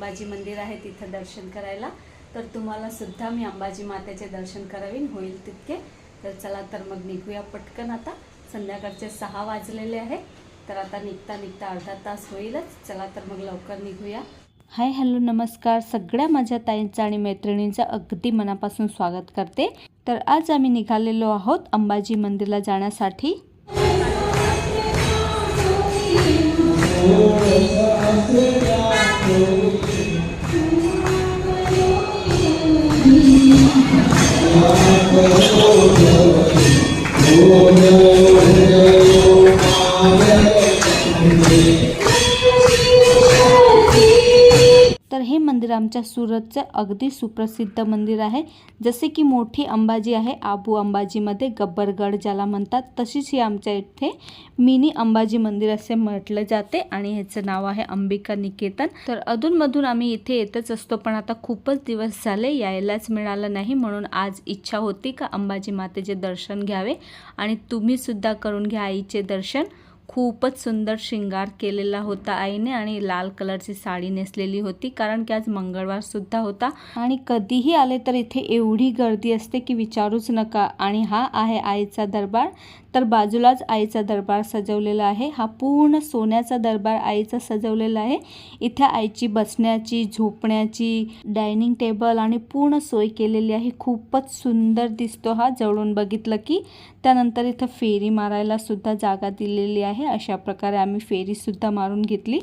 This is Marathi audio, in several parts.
अंबाजी मंदिर आहे तिथं दर्शन करायला. तर तुम्हाला सुद्धा मी अंबाजी मातेचे दर्शन करावीन होईल तितके. तर चला तर मग निघूया पटकन आता. संध्याकाळचे सहा वाजलेले आहे. तर आता निघता निघता अर्धा तास होईलच. चला तर मग लवकर निघूया. हाय हॅलो नमस्कार. सगळ्या माझ्या ताईंचं आणि मैत्रिणींचं अगदी मनापासून स्वागत करते. तर आज आम्ही निघालेलो आहोत अंबाजी मंदिरला जाण्यासाठी. हो, हो, हो, तर हे मंदिर आमच्या सुरतचं अगदी सुप्रसिद्ध मंदिर आहे. जसे की मोठी अंबाजी आहे आबू अंबाजीमध्ये गब्बरगड ज्याला म्हणतात तशीच ही आमच्या इथे मिनी अंबाजी मंदिर असे म्हटलं जाते आणि ह्याचं नाव आहे अंबिका निकेतन. तर अधूनमधून आम्ही इथे येतच असतो पण आता खूपच दिवस झाले यायलाच मिळालं नाही म्हणून आज इच्छा होती का अंबाजी मातेचे दर्शन घ्यावे. आणि तुम्हीसुद्धा करून घ्या आईचे दर्शन. खूपच सुंदर शृंगार केलेला होता आईने आणि लाल कलरची साडी नेसलेली होती कारण की आज मंगळवार सुद्धा होता. आणि कधीही आले तर इथे एवढी गर्दी असते की विचारूच नका. आणि हा आहे आईचा दरबार. तर बाजूलाच आईचा दरबार सजवलेला आहे. हा पूर्ण सोन्याचा दरबार आईचा सजवलेला आहे. इथे आईची बसण्याची झोपण्याची डायनिंग टेबल आणि पूर्ण सोय केलेली आहे. खूपच सुंदर दिसतो हा. जवळून बघितलं की त्यानंतर इथं फेरी मारायला सुद्धा जागा दिलेली आहे. अशा प्रकारे आम्ही फेरीसुद्धा मारून घेतली.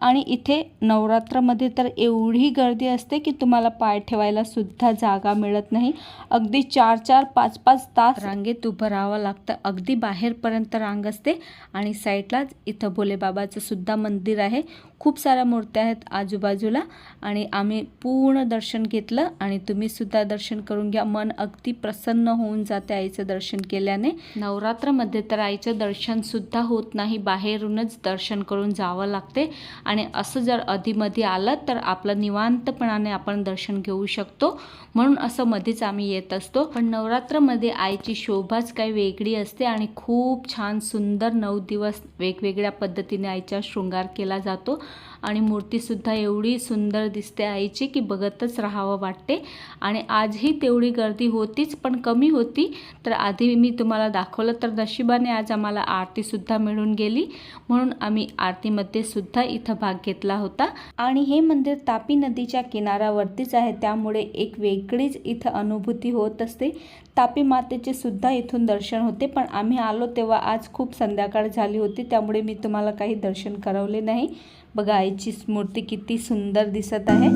आणि इथे नवरात्रामध्ये तर एवढी गर्दी असते की तुम्हाला पाय ठेवायलासुद्धा जागा मिळत नाही. अगदी चार चार पाच पाच तास रांगेत उभं राहावं लागतं. अगदी बाहेरपर्यंत रांग असते. आणि साईडलाच इथं भोलेबाबाचं सुद्धा मंदिर आहे. खूप साऱ्या मूर्त्या आहेत आजूबाजूला आणि आम्ही पूर्ण दर्शन घेतलं आणि तुम्ही सुद्धा दर्शन करून घ्या. मन अगदी प्रसन्न होऊन जाते आईचं दर्शन केल्याने. नवरात्रामध्ये तर आईचं दर्शन सुद्धा होत नाही. बाहेरूनच दर्शन करून जावं लागते. आणि असं जर अधीमध्ये आलं तर आपलं निवांतपणाने आपण दर्शन घेऊ शकतो. म्हणून असं मध्येच आम्ही येत असतो. पण नवरात्रामध्ये आईची शोभाच काही वेगळी असते आणि खूप छान सुंदर नऊ दिवस वेगवेगळ्या पद्धतीने आईचा शृंगार केला जातो. आणि मूर्तीसुद्धा एवढी सुंदर दिसते आईची की बघतच राहावं वाटते. आणि आजही तेवढी गर्दी होतीच पण कमी होती. तर आधी मी तुम्हाला दाखवलं तर नशिबाने आज आम्हाला आरतीसुद्धा मिळून गेली. म्हणून आम्ही आरतीमध्ये सुद्धा इथं भाग घेतला होता. आणि हे मंदिर तापी नदीच्या किनाऱ्यावरतीच आहे त्यामुळे एक वेगळीच इथं अनुभूती होत असते. तापी मातेचे सुद्धा इथून दर्शन होते पण आम्ही आलो तेव्हा आज खूप संध्याकाळ झाली होती त्यामुळे मी तुम्हाला काही दर्शन करवले नाही. बघा आईची मूर्ती किती सुंदर दिसत आहे.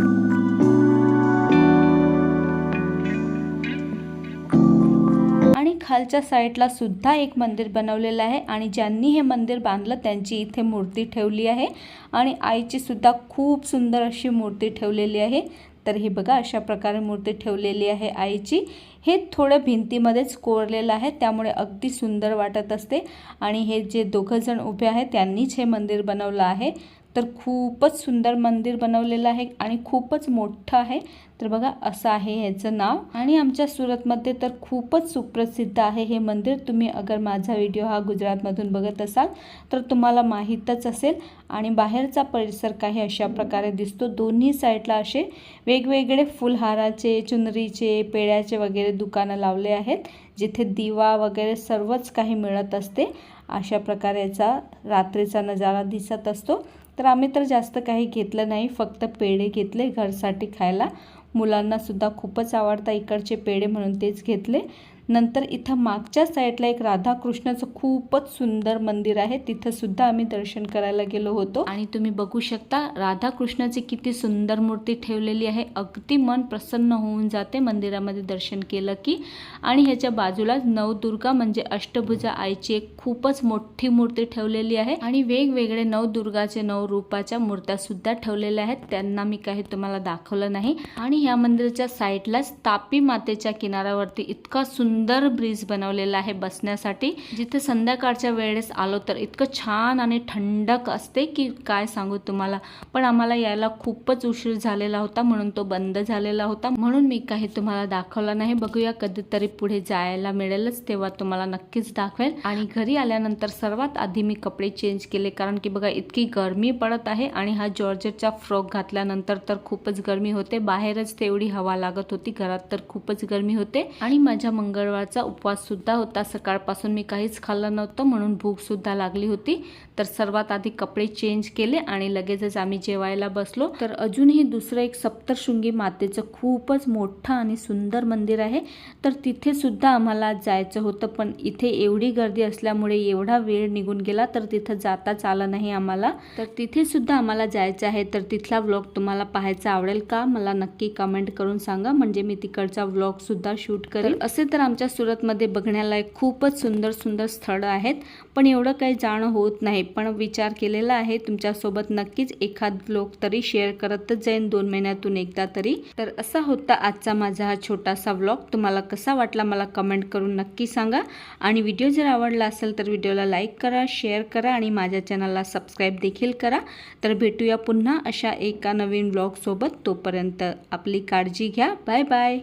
आणि खालच्या साईडला सुद्धा एक मंदिर बनवलेलं आहे आणि ज्यांनी हे मंदिर बांधलं त्यांची इथे मूर्ती ठेवली आहे. आणि आईची सुद्धा खूप सुंदर अशी मूर्ती ठेवलेली आहे. तर हे बघा अशा प्रकारे मूर्ती ठेवलेली आहे आईची. हे थोडं भिंतीमध्येच कोरलेलं आहे त्यामुळे अगदी सुंदर वाटत असते. आणि हे जे दोघंजण उभे आहेत त्यांनीच हे मंदिर बनवलं आहे. तर खूपच सुंदर मंदिर बनवलेलं आहे आणि खूपच मोठं आहे. तर बघा असं आहे ह्याचं नाव. आणि आमच्या सुरतमध्ये तर खूपच सुप्रसिद्ध आहे हे मंदिर. तुम्ही अगर माझा व्हिडिओ हा गुजरातमधून बघत असाल तर तुम्हाला माहीतच असेल. आणि बाहेरचा परिसर काही अशा प्रकारे दिसतो. दोन्ही साईडला असे वेगवेगळे फुलहाराचे चुनरीचे पेड्याचे वगैरे दुकानं लावले आहेत जिथे दिवा वगैरे सर्वच काही मिळत असते. अशा प्रकारे याचा रात्रीचा नजारा दिसत असतो. तर आम्ही तर जास्त काही घेतलं नाही फक्त पेढे घेतले. घरसाठी खायला मुलांनासुद्धा खूपच आवडता इकडचे पेढे म्हणून तेच घेतले. नंतर इथं मागच्या साईडला एक राधाकृष्णाचं खूपच सुंदर मंदिर आहे. तिथं सुद्धा आम्ही दर्शन करायला गेलो होतो. आणि तुम्ही बघू शकता राधाकृष्णाची किती सुंदर मूर्ती ठेवलेली आहे. अगदी मन प्रसन्न होऊन जाते मंदिरामध्ये दर्शन केलं की. आणि ह्याच्या बाजूलाच नवदुर्गा म्हणजे अष्टभुजा आईची एक खूपच मोठी मूर्ती ठेवलेली आहे. आणि वेगवेगळे नवदुर्गाचे नऊ रूपाच्या मूर्त्या सुद्धा ठेवलेल्या आहेत. त्यांना मी काही तुम्हाला दाखवलं नाही. आणि ह्या मंदिराच्या साईडलाच तापी मातेच्या किनाऱ्यावरती इतका सुंदर सुंदर ब्रिज बनवलेला आहे बसण्यासाठी. जिथे संध्याकाळच्या वेळेस आलो तर इतकं छान आणि थंडक असते की काय सांगू तुम्हाला. पण आम्हाला यायला खूपच उशीर झालेला होता म्हणून तो बंद झालेला होता. म्हणून मी काही तुम्हाला दाखवला नाही. बघूया कधीतरी पुढे जायला मिळेलच तेव्हा तुम्हाला नक्कीच दाखवेल. आणि घरी आल्यानंतर सर्वात आधी मी कपडे चेंज केले कारण की बघा इतकी गरमी पडत आहे आणि हा जॉर्जेटचा फ्रॉक घातल्यानंतर तर खूपच गरमी होते. बाहेरच तेवढी हवा लागत होती घरात तर खूपच गरमी होते. आणि माझ्या मंगळ मंगळवारचा उपवाससुद्धा होता. सकाळपासून मी काहीच खाल्लं नव्हतं म्हणून भूकसुद्धा लागली होती. तर सर्वात आधी कपडे चेंज केले आणि लगेचच आम्ही जेवायला बसलो. तर अजूनही दुसरं एक सप्तशृंगी मातेचं खूपच मोठं आणि सुंदर मंदिर आहे. तर तिथेसुद्धा आम्हाला जायचं होतं पण इथे एवढी गर्दी असल्यामुळे एवढा वेळ निघून गेला तर तिथं जाताच आलं नाही आम्हाला. तर तिथेसुद्धा आम्हाला जायचं आहे. तर तिथला व्लॉग तुम्हाला पाहायचा आवडेल का? मला नक्की कमेंट करून सांगा. म्हणजे मी तिकडचा व्लॉगसुद्धा शूट करेल असे तर आमच्या सुरतमध्ये बघण्यालायक खूपच सुंदर सुंदर स्थळं आहेत. पण एवढं काही जाणं होत नाही. पण विचार केलेला आहे. तुमच्यासोबत नक्कीच एखाद ब्लॉग तरी शेअर करतच जाईन दोन महिन्यातून एकदा तरी. तर असा होता आजचा माझा हा छोटासा व्लॉग. तुम्हाला कसा वाटला मला कमेंट करून नक्की सांगा. आणि व्हिडिओ जर आवडला असेल तर व्हिडिओला लाईक करा शेअर करा आणि माझ्या चॅनलला सबस्क्राईब देखील करा. तर भेटूया पुन्हा अशा एका नवीन व्लॉगसोबत. तोपर्यंत आपली काळजी घ्या. Bye bye.